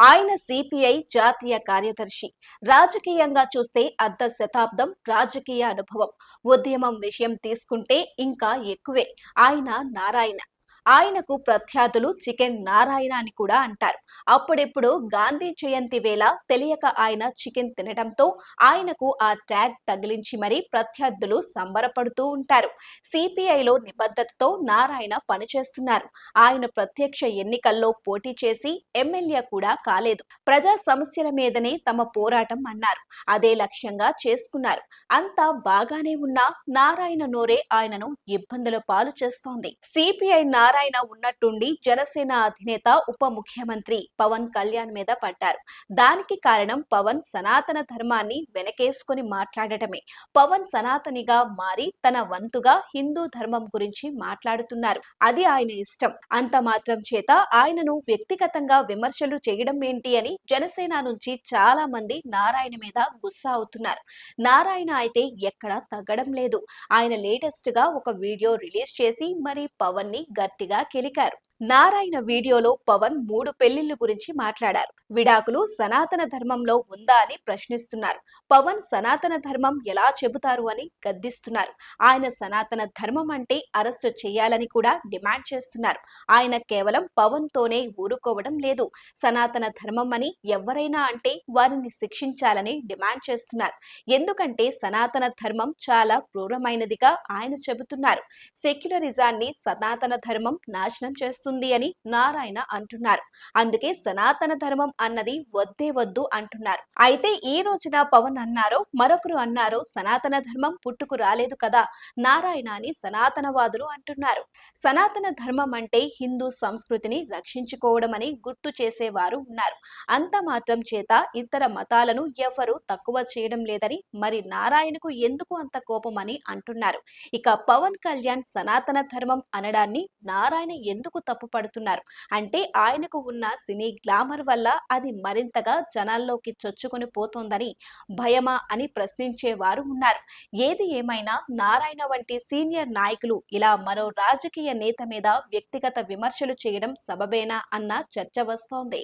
ఆయన సిపిఐ జాతీయ కార్యదర్శి. రాజకీయంగా చూస్తే అర్ధ శతాబ్దం రాజకీయ అనుభవం. ఉద్యమం విషయం తీసుకుంటే ఇంకా ఎక్కువే. ఆయన నారాయణ. ఆయనకు ప్రత్యర్థులు చికెన్ నారాయణ అని కూడా అంటారు. అప్పుడెప్పుడు గాంధీ జయంతి వేళ తెలియక ఆయన చికెన్ తినడంతో ఆయనకు ఆ ట్యాగ్ తగిలించి మరీ ప్రత్యర్థులు సంబరపడుతూ ఉంటారు. సిపిఐలో నిబద్ధతతో నారాయణ పనిచేస్తున్నారు. ఆయన ప్రత్యక్ష ఎన్నికల్లో పోటీ చేసి ఎమ్మెల్యే కూడా కాలేదు. ప్రజా సమస్యల మీదనే తమ పోరాటం అన్నారు. అదే లక్ష్యంగా చేసుకున్నారు. అంతా బాగానే ఉన్నా నారాయణ నోరే ఆయనను ఇబ్బందుల పాలు చేస్తోంది. సిపిఐ నారాయణ ఉన్నట్టుండి జనసేన అధినేత ఉప ముఖ్యమంత్రి పవన్ కళ్యాణ్ మీద పడ్డారు. దానికి కారణం పవన్ సనాతన ధర్మాన్ని వెనకేసుకొని మాట్లాడటమే. పవన్ సనాతనిగా మారి తన వంతుగా హిందూ ధర్మం గురించి మాట్లాడుతున్నారు. అది ఆయన ఇష్టం. అంత మాత్రం చేత ఆయనను వ్యక్తిగతంగా విమర్శలు చేయడం ఏంటి అని జనసేన నుంచి చాలా మంది నారాయణ మీద గుస్సా అవుతున్నారు. నారాయణ అయితే ఎక్కడా తగ్గడం లేదు. ఆయన లేటెస్ట్గా ఒక వీడియో రిలీజ్ చేసి మరి పవన్ని గట్టిగా కెలికారు. నారాయణ వీడియోలో పవన్ మూడు పెళ్ళిళ్ళ గురించి మాట్లాడారు. విడాకులు సనాతన ధర్మంలో ఉందా అని ప్రశ్నిస్తున్నారు. పవన్ సనాతన ధర్మం ఎలా చెబుతారు అని గద్దిస్తున్నారు. ఆయన సనాతన ధర్మం అంటే అరెస్టు చేయాలని కూడా డిమాండ్ చేస్తున్నారు. ఆయన కేవలం పవన్ తోనే ఊరుకోవడం లేదు. సనాతన ధర్మం అని ఎవరైనా అంటే వారిని శిక్షించాలని డిమాండ్ చేస్తున్నారు. ఎందుకంటే సనాతన ధర్మం చాలా క్రూరమైనదిగా ఆయన చెబుతున్నారు. సెక్యులరిజాన్ని సనాతన ధర్మం నాశనం వస్తుంది అని నారాయణ అంటున్నారు. అందుకే సనాతన ధర్మం అన్నది వద్దే వద్దు అంటున్నారు. అయితే ఈ రోజున పవన్ అన్నారో మరొకరు అన్నారో సనాతన ధర్మం పుట్టుకు రాలేదు కదా నారాయణ అని సనాతనవాదులు అంటున్నారు. సనాతన ధర్మం అంటే హిందూ సంస్కృతిని రక్షించుకోవడం అని గుర్తు చేసేవారు ఉన్నారు. అంత మాత్రం చేత ఇతర మతాలను ఎవ్వరూ తక్కువ చేయడం లేదని మరి నారాయణకు ఎందుకు అంత కోపం అని అంటున్నారు. ఇక పవన్ కళ్యాణ్ సనాతన ధర్మం అనడాన్ని నారాయణ ఎందుకు తప్పు తప్పుపడుతున్నారు అంటే ఆయనకు ఉన్న సినీ గ్లామర్ వల్ల అది మరింతగా జనాల్లోకి చొచ్చుకొని పోతోందని భయమా అని ప్రశ్నించేవారు ఉన్నారు. ఏది ఏమైనా నారాయణ వంటి సీనియర్ నాయకులు ఇలా మరో రాజకీయ నేత మీద వ్యక్తిగత విమర్శలు చేయడం సబబేనా అన్న చర్చ వస్తోంది.